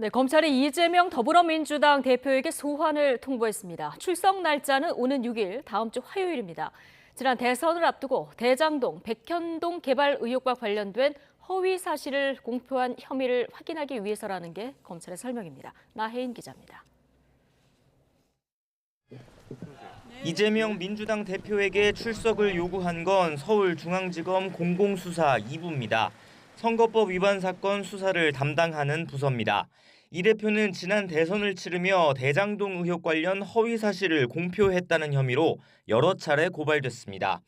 네, 검찰이 이재명 더불어민주당 대표에게 소환을 통보했습니다. 출석 날짜는 오는 6일 다음 주 화요일입니다. 지난 대선을 앞두고 대장동, 백현동 개발 의혹과 관련된 허위 사실을 공표한 혐의를 확인하기 위해서라는 게 검찰의 설명입니다. 나혜인 기자입니다. 이재명 민주당 대표에게 출석을 요구한 건 서울중앙지검 공공수사 2부입니다. 선거법 위반 사건 수사를 담당하는 부서입니다. 이 대표는 지난 대선을 치르며 대장동 의혹 관련 허위 사실을 공표했다는 혐의로 여러 차례 고발됐습니다.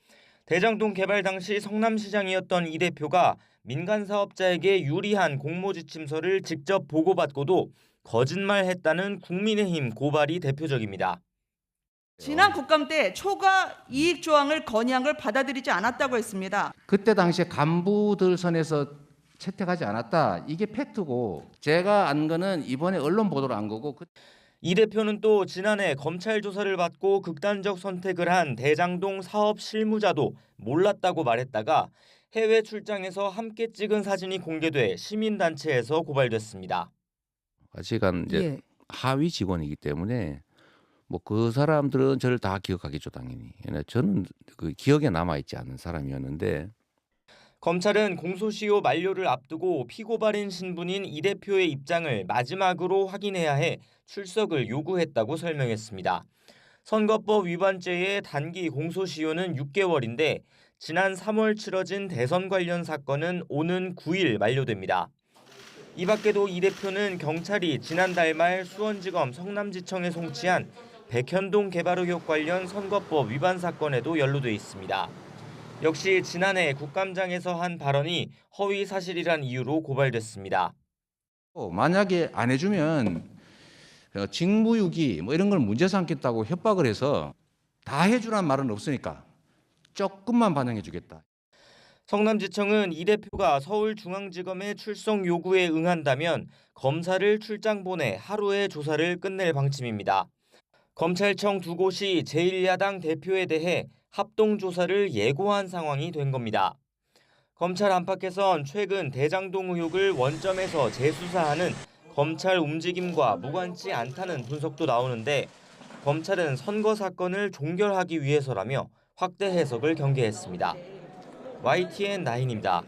대장동 개발 당시 성남시장이었던 이 대표가 민간 사업자에게 유리한 공모지침서를 직접 보고받고도 거짓말했다는 국민의힘 고발이 대표적입니다. 지난 국감 때 초과 이익 조항을 건의한 걸 받아들이지 않았다고 했습니다. 그때 당시에 간부들 선에서 채택하지 않았다. 이게 팩트고 제가 안 거는 이번에 언론 보도로 안 거고 그- 이 대표는 또 지난해 검찰 조사를 받고 극단적 선택을 한 대장동 사업 실무자도 몰랐다고 말했다가 해외 출장에서 함께 찍은 사진이 공개돼 시민단체에서 고발됐습니다. 아직은 이제 예. 하위 직원이기 때문에 뭐 그 사람들은 저를 다 기억하겠죠 당연히. 저는 그 기억에 남아 있지 않은 사람이었는데 검찰은 공소시효 만료를 앞두고 피고발인 신분인 이 대표의 입장을 마지막으로 확인해야 해 출석을 요구했다고 설명했습니다. 선거법 위반죄의 단기 공소시효는 6개월인데 지난 3월 치러진 대선 관련 사건은 오는 9일 만료됩니다. 이 밖에도 이 대표는 경찰이 지난달 말 수원지검 성남지청에 송치한 백현동 개발 의혹 관련 선거법 위반 사건에도 연루돼 있습니다. 역시 지난해 국감장에서 한 발언이 허위 사실이란 이유로 고발됐습니다. 어, 만약에 안 해주면 어, 직무유기 뭐 이런 걸 문제 삼겠다고 협박을 해서 다 해주란 말은 없으니까 조금만 반영해주겠다. 성남지청은 이 대표가 서울중앙지검의 출석 요구에 응한다면 검사를 출장 보내 하루의 조사를 끝낼 방침입니다. 검찰청 두 곳이 제1야당 대표에 대해 합동 조사를 예고한 상황이 된 겁니다. 검찰 안팎에선 최근 대장동 의혹을 원점에서 재수사하는 검찰 움직임과 무관치 않다는 분석도 나오는데 검찰은 선거 사건을 종결하기 위해서라며 확대 해석을 경계했습니다. YTN 나인입니다.